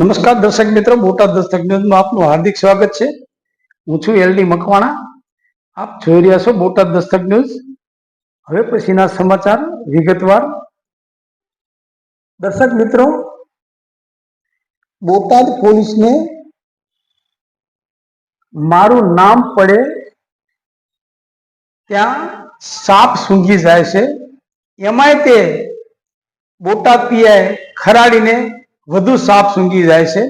નમસ્કાર દર્શક મિત્રો બોટાદ દસ્તક ન્યૂઝમાં આપનું હાર્દિક સ્વાગત છે. હું છું એલડી મકવાણા. આપ જોઈ રહ્યા છો બોટાદ દસ્તક ન્યૂઝ. હવે પછીના સમાચાર વિગતવાર. દર્શક મિત્રો, બોટાદ પોલીસને મારું નામ પડે ત્યાં સાપ સૂંઘી જાય છે. એમાંય તે બોટાદ પીઆઈ ખરાડીને વધુ સાપ સૂંઘી જાય છે.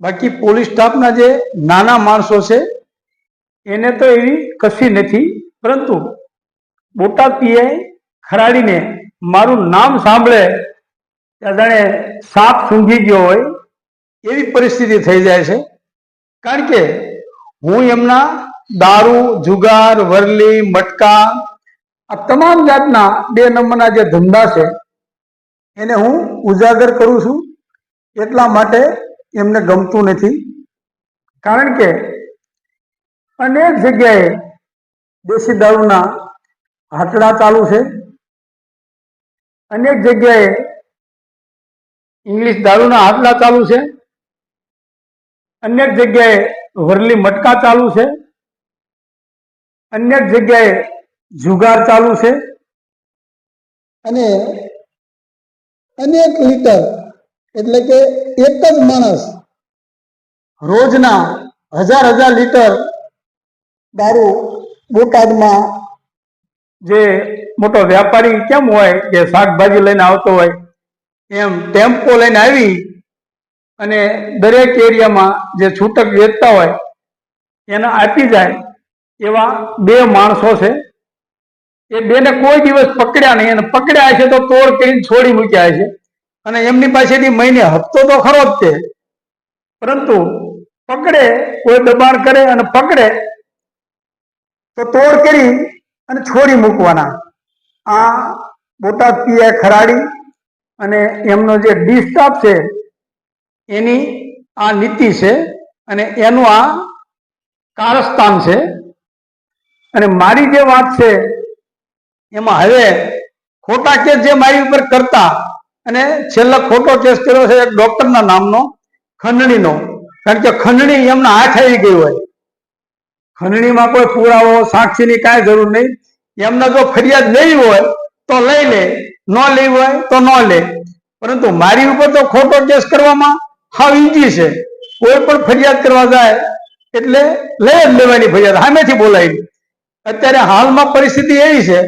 બાકી પોલીસ સ્ટાફના જે નાના માણસો છે, એને તો એવી કશી નથી, પરંતુ બોટાદ પીઆઈ ખરાડીને મારું નામ સાંભળે જાણે સાપ સૂંઘી ગયો હોય, એવી પરિસ્થિતિ થઈ જાય છે. કારણ કે હું એમના દારૂ, જુગાર, વરલી, મટકા, આ તમામ જાતના બે નંબરના જે ધંધા છે, એને હું ઉજાગર કરું છું. એટલા માટે એમને ગમતું નથી. કારણ કે અનેક જગ્યાએ દેશી દારૂના હાટડા ચાલુ છે. અનેક જગ્યાએ ઇંગ્લિશ દારૂના હાટલા ચાલુ છે. અનેક જગ્યાએ વરલી મટકા ચાલુ છે. અનેક જગ્યાએ જુગાર ચાલુ છે. અને અનેક લીટર એટલે કે એક જ માણસ રોજના હજાર હજાર લીટર દારૂ બોટાદમાં જે મોટો વ્યાપારી કેમ હોય કે શાકભાજી લઈને આવતો હોય, એમ ટેમ્પો લઈને આવી અને દરેક એરિયામાં જે છૂટક વેચતા હોય, એને આપી જાય એવા બે માણસો છે. એ બેને કોઈ દિવસ પકડ્યા નહીં અને પકડ્યા છે તો તોડ કરીને છોડી મૂક્યા છે. અને એમની પાસેથી મહિને હપ્તો તો ખરો જ છે. પરંતુ પકડે, કોઈ દબાણ કરે અને પકડે, તો તોડ કરી અને છોડી મૂકવાના. આ બોટાદ પીઆઈ ખરાડી અને એમનો જે ડિસ્ટાફ છે, એની આ નીતિ છે અને એનું આ કારસ્તાન છે. અને મારી જે વાત છે, એમાં હવે ખોટા કેસ જે મારી ઉપર કરતા અને છેલ્લો ખોટો કેસ કર્યો છે એક ડોક્ટરના નામનો, ખંડણીનો. કારણ કે ખંડણી એમના હાથ આવી ગઈ હોય. ખંડણીમાં કોઈ પુરાવો, સાક્ષીની કાંઈ જરૂર નહીં. એમને જો ફરિયાદ લેવી હોય, તો લઈ લે. ન લેવી હોય, તો ન લે. પરંતુ મારી ઉપર તો ખોટો કેસ કરવામાં હાવ ઈજી છે. કોઈ પણ ફરિયાદ કરવા જાય, એટલે લઈ જ લેવાની ફરિયાદ. સામેથી બોલાવી. અત્યારે હાલમાં પરિસ્થિતિ એવી છે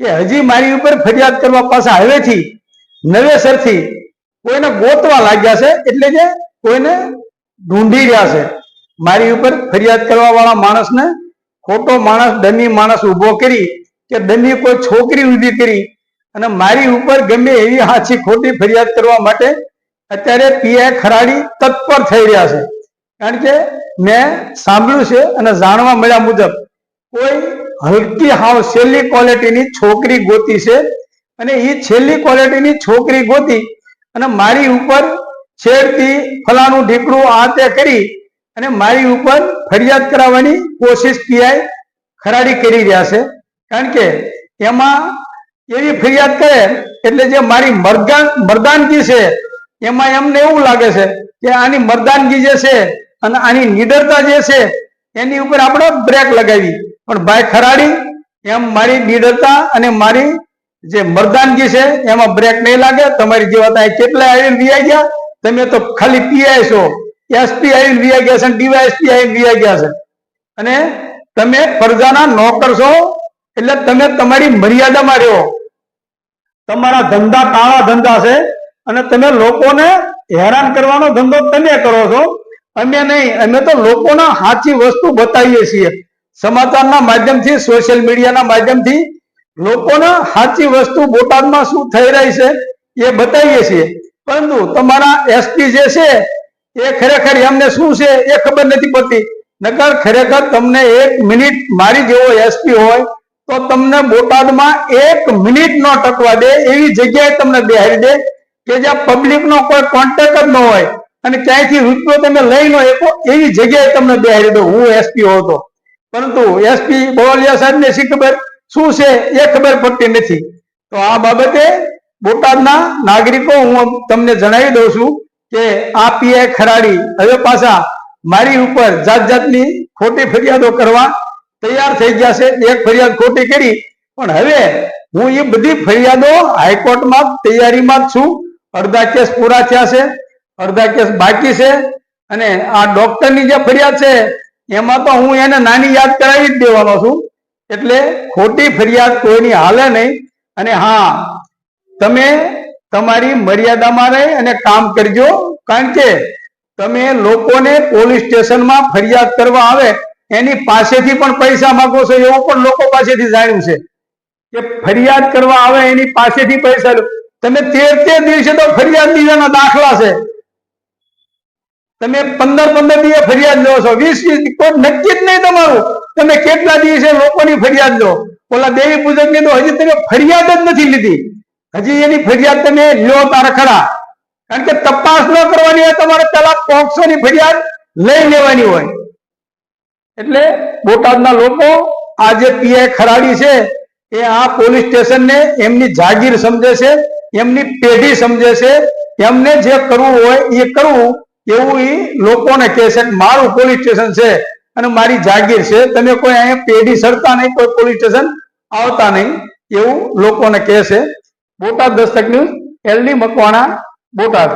કે હજી મારી ઉપર ફરિયાદ કરવા પાછા હવેથી નવેસરથી કોઈને ગોતવા લાગ્યા છે એટલે કે કોઈને ઢૂંઢી રહ્યા છે. મારી ઉપર ફરિયાદ કરવા વાળા માણસને ખોટો માણસ ડમી માણસ ઊભો કરી કે ડમી કોઈ છોકરી ઊભી કરી અને મારી ઉપર ગમે એવી હાચી ખોટી ફરિયાદ કરવા માટે અત્યારે પીઆઈ ખરાડી તત્પર થઈ રહ્યા છે. કારણ કે મેં સાંભળ્યું છે અને જાણવા મળ્યા મુજબ કોઈ હલકી હાવ છેલ્લી ક્વોલિટીની છોકરી ગોતી છે અને એ છેલ્લી ક્વોલિટીની છોકરી ગોતી અને મારી ઉપર છેડતી ફલાણું ઢીકડું આ તે કરી અને મારી ઉપર ફરિયાદ કરાવવાની કોશિશ પીઆઈ ખરાડી કરી રહ્યા છે. કારણ કે એમાં એવી ફરિયાદ કરે એટલે જે મારી મરદાન, મરદાનગી છે, એમાં એમને એવું લાગે છે કે આની મરદાનગી જે છે અને આની નિડરતા જે છે, એની ઉપર આપણે બ્રેક લગાવી. પણ ભાઈ ખરાડી, એમ મારી નિડરતા અને મારી જે મરદાનગી છે, એમાં બ્રેક નહીં લાગે. તમારી જેવા ત્યાં કેટલા આવીને વિયા ગયા? તમે તો ખાલી પીઆઈ છો. એસપી આવીને વિયા ગયા છે ડીવાયએસપી આવીને વિયા ગયા છે. અને તમે પ્રજાના નોકર છો, એટલે તમે તમારી મર્યાદામાં રહો. તમારા ધંધા કાળા ધંધા છે અને તમે લોકોને હેરાન કરવાનો ધંધો તમે કરો છો. અમે નહીં, અમે તો લોકોના સાચી વસ્તુ બતાવીએ છીએ. સમાચારના માધ્યમથી સોશિયલ મીડિયાના માધ્યમથી લોકોને સાચી વસ્તુ બોટાદમાં શું થઈ રહી છે એ બતાવીએ છીએ. પરંતુ તમારા એસપી જે છે, એ ખરેખર એમને શું છે એ ખબર નથી પડતી. નકર ખરેખર તમને એક મિનિટ મારી જેવો એસપી હોય, તો તમને બોટાદમાં એક મિનિટ નો ટકવા દે, એવી જગ્યાએ તમને બેહાડી દે કે જ્યાં પબ્લિક નો કોઈ કોન્ટેક્ટ જ ન હોય. અને ક્યાંયથી રૂપિયો તમે લઈ લો એકો એવી જગ્યાએ તમને બેહાડી દો. હું એસપી હોતો. પરંતુ એસપી બોલિયા સાહેબ ને શી ખબર? શું છે એ ખબર પડતી નથી. તો આ બાબતે બોટાદના નાગરિકો હું તમને જણાવી દઉં છું કે આ પીઆઈ ખરાડી હવે પાછા મારી ઉપર જાત જાતની ખોટી ફરિયાદો કરવા તૈયાર થઈ ગયા છે. એક ફરિયાદ ખોટી કરી, પણ હવે હું એ બધી ફરિયાદો હાઈકોર્ટમાં તૈયારીમાં જ છું. અડધા કેસ પૂરા થયા છે, અડધા કેસ બાકી છે અને આ ડોક્ટરની જે ફરિયાદ છે, એમાં તો હું એને નાની યાદ કરાવી જ દેવાનો છું. એટલે ખોટી ફરિયાદ કોઈની હાલે નહીં. અને હા, તમે તમારી મર્યાદામાં રહી અને કામ કરજો. કારણ કે તમે લોકોને પોલીસ સ્ટેશનમાં ફરિયાદ કરવા આવે, એની પાસેથી પણ પૈસા માંગો છો, એવું પણ લોકો પાસેથી જાણ્યું છે. કે ફરિયાદ કરવા આવે, એની પાસેથી પૈસા તમે તેર તેર દિવસે તો ફરિયાદ દીધાના દાખલા છે. તમે પંદર પંદર દિવસે ફરિયાદ લો છો. વીસ વીસ કોઈ નક્કી જ નહીં તમારું. તમે કેટલા દિવસે લોકોની ફરિયાદ લો? ઓલા દેવી પૂજકની તો હજી તમે ફરિયાદ જ નથી લીધી. હજી એની ફરિયાદ તમે લ્યો તારા ખરા. કારણ કે તપાસ ન કરવાની હોય તમારે પેલા પોક્સો ની ફરિયાદ લઈ લેવાની હોય. એટલે બોટાદના લોકો આ જે પીઆઈ ખરાડી છે. એ આ પોલીસ સ્ટેશનને એમની જાગીર સમજે છે, એમની પેઢી સમજે છે. એમને જે કરવું હોય એ કરવું. એવું એ લોકોને કહે છે મારું પોલીસ સ્ટેશન છે અને મારી જાગીર છે. તમે કોઈ અહીંયા પેઢી સરતા નહીં, કોઈ પોલીસ સ્ટેશન આવતા નહીં એવું લોકોને કહે છે. Botad Dastak news, LD Makwana, Botad.